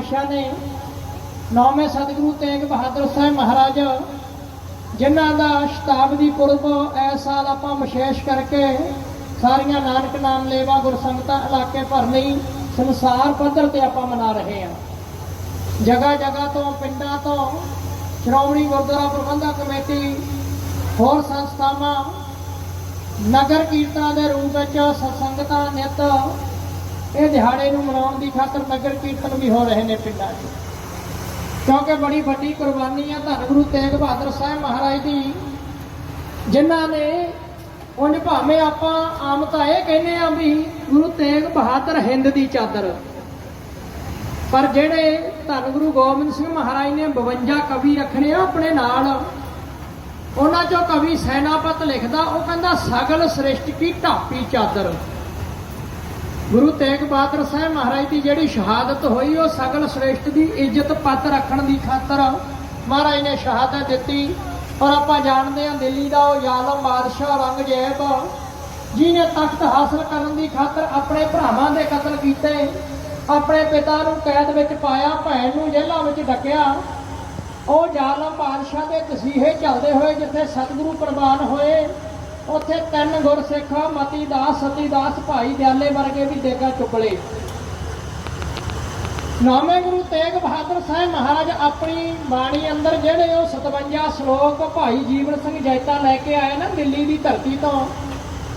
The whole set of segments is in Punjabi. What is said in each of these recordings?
ਪਾਤਸ਼ਾਹ ਨੇ ਨੌਵੇਂ ਸਤਿਗੁਰੂ ਤੇਗ ਬਹਾਦਰ ਸਾਹਿਬ ਮਹਾਰਾਜ, ਜਿਨ੍ਹਾਂ ਦਾ ਸ਼ਤਾਬਦੀ ਪੁਰਬ ਇਸ ਸਾਲ ਆਪਾਂ ਵਿਸ਼ੇਸ਼ ਕਰਕੇ ਸਾਰੀਆਂ ਨਾਨਕ ਨਾਮ ਲੇਵਾ ਗੁਰਸੰਗਤਾਂ ਇਲਾਕੇ ਭਰ ਲਈ ਸੰਸਾਰ ਪੱਧਰ ਤੇ ਆਪਾਂ ਮਨਾ ਰਹੇ ਹਾਂ। ਜਗ੍ਹਾ ਜਗ੍ਹਾ ਤੋਂ, ਪਿੰਡਾਂ ਤੋਂ, ਸ਼੍ਰੋਮਣੀ ਗੁਰਦੁਆਰਾ ਪ੍ਰਬੰਧਕ ਕਮੇਟੀ, ਹੋਰ ਸੰਸਥਾਵਾਂ, ਨਗਰ ਕੀਰਤਨਾਂ ਦੇ ਰੂਪ ਵਿੱਚ ਸਤਸੰਗਤਾਂ ਨਿਤ ਇਹ ਦਿਹਾੜੇ ਨੂੰ ਮਨਾਉਣ ਦੀ ਖਾਤਰ ਨਗਰ ਕੀਰਤਨ ਵੀ ਹੋ ਰਹੇ ਨੇ ਪਿੰਡਾਂ 'ਚ। ਕਿਉਂਕਿ ਬੜੀ ਵੱਡੀ ਕੁਰਬਾਨੀ ਆ ਧੰਨ ਗੁਰੂ ਤੇਗ ਬਹਾਦਰ ਸਾਹਿਬ ਮਹਾਰਾਜ ਦੀ, ਜਿਨ੍ਹਾਂ ਨੇ ਉਂਝ ਭਾਵੇਂ ਆਪਾਂ ਆਮ ਤਾਂ ਇਹ ਕਹਿੰਦੇ ਆ ਵੀ ਗੁਰੂ ਤੇਗ ਬਹਾਦਰ ਹਿੰਦ ਦੀ ਚਾਦਰ, ਪਰ ਜਿਹੜੇ ਧੰਨ ਗੁਰੂ ਗੋਬਿੰਦ ਸਿੰਘ ਮਹਾਰਾਜ ਨੇ 52 ਕਵੀ ਰੱਖਣੇ ਆ ਆਪਣੇ ਨਾਲ, ਉਹਨਾਂ ਚੋਂ ਕਵੀ ਸੈਨਾਪਤ ਲਿਖਦਾ, ਉਹ ਕਹਿੰਦਾ ਸਗਲ ਸ੍ਰਿਸ਼ਟ ਕੀ ਢਾਪੀ ਚਾਦਰ। ਗੁਰੂ ਤੇਗ ਬਹਾਦਰ ਸਾਹਿਬ ਮਹਾਰਾਜ ਦੀ ਜਿਹੜੀ ਸ਼ਹਾਦਤ ਹੋਈ, ਉਹ ਸਗਲ ਸ੍ਰੇਸ਼ਟ ਦੀ ਇੱਜ਼ਤ ਪੱਤ ਰੱਖਣ ਦੀ ਖਾਤਰ ਮਹਾਰਾਜ ਨੇ ਸ਼ਹਾਦਤ ਦਿੱਤੀ। ਔਰ ਆਪਾਂ ਜਾਣਦੇ ਹਾਂ ਦਿੱਲੀ ਦਾ ਉਹ ਜ਼ਾਲਮ ਬਾਦਸ਼ਾਹ ਔਰੰਗਜ਼ੇਬ ਜਿਹਨੇ ਤਖਤ ਹਾਸਲ ਕਰਨ ਦੀ ਖਾਤਰ ਆਪਣੇ ਭਰਾਵਾਂ ਦੇ ਕਤਲ ਕੀਤੇ, ਆਪਣੇ ਪਿਤਾ ਨੂੰ ਕੈਦ ਵਿੱਚ ਪਾਇਆ, ਭੈਣ ਨੂੰ ਜੇਲ੍ਹਾਂ ਵਿੱਚ ਡੱਕਿਆ। ਉਹ ਜ਼ਾਲਮ ਬਾਦਸ਼ਾਹ ਦੇ ਤਸੀਹੇ ਚੱਲਦੇ ਹੋਏ ਜਿੱਥੇ ਸਤਿਗੁਰੂ ਪ੍ਰਵਾਨ ਹੋਏ ਉੱਥੇ ਤਿੰਨ ਗੁਰਸਿੱਖ ਮਤੀ ਦਾਸ ਸਤੀ ਦਾਸ ਭਾਈ ਦਿਆਲੇ ਵਰਗੇ ਵੀ ਦੇਗਾ ਚੁਗਲੇ। ਨਾਮੇ ਗੁਰੂ ਤੇਗ ਬਹਾਦਰ ਸਾਹਿਬ ਮਹਾਰਾਜ ਆਪਣੀ ਬਾਣੀ ਅੰਦਰ ਜਿਹੜੇ ਉਹ 57 ਸ਼ਲੋਕ ਭਾਈ ਜੀਵਨ ਸਿੰਘ ਜੈਤਾ ਲੈ ਕੇ ਆਏ ਨਾ ਦਿੱਲੀ ਦੀ ਧਰਤੀ ਤੋਂ,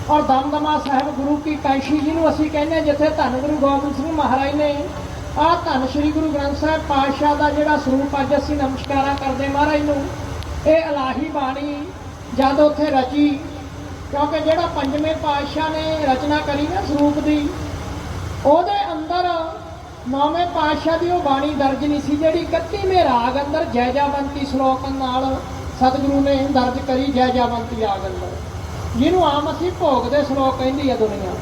ਔਰ ਦਮਦਮਾ ਸਾਹਿਬ ਗੁਰੂ ਕੀ ਕੈਸ਼ੀ ਜੀ ਨੂੰ ਅਸੀਂ ਕਹਿੰਦੇ ਜਿੱਥੇ ਧੰਨ ਗੁਰੂ ਗੋਬਿੰਦ ਸਿੰਘ ਮਹਾਰਾਜ ਨੇ ਆਹ ਧੰਨ ਸ੍ਰੀ ਗੁਰੂ ਗ੍ਰੰਥ ਸਾਹਿਬ ਪਾਤਸ਼ਾਹ ਦਾ ਜਿਹੜਾ ਸਰੂਪ ਅੱਜ ਅਸੀਂ ਨਮਸਕਾਰਾਂ ਕਰਦੇ ਮਹਾਰਾਜ ਨੂੰ, ਇਹ ਇਲਾਹੀ ਬਾਣੀ ਜਦ ਉੱਥੇ ਰਚੀ ਕਿਉਂਕਿ ਜਿਹੜਾ ਪੰਜਵੇਂ ਪਾਤਸ਼ਾਹ ਨੇ ਰਚਨਾ ਕਰੀ ਨਾ ਸਰੂਪ ਦੀ, ਉਹਦੇ ਅੰਦਰ ਨੌਵੇਂ ਪਾਤਸ਼ਾਹ ਦੀ ਉਹ ਬਾਣੀ ਦਰਜ ਨਹੀਂ ਸੀ, ਜਿਹੜੀ 31ਵੇਂ ਰਾਗ ਅੰਦਰ ਜੈਜਾਵੰਤੀ ਸ਼ਲੋਕ ਨਾਲ ਸਤਿਗੁਰੂ ਨੇ ਦਰਜ ਕਰੀ ਜੈਜਾਵੰਤੀ ਰਾਗ ਅੰਦਰ। ਜਿਹਨੂੰ ਆਮ ਅਸੀਂ ਭੋਗ ਦੇ ਸ਼ਲੋਕ ਕਹਿੰਦੀ ਆ ਦੁਨੀਆ।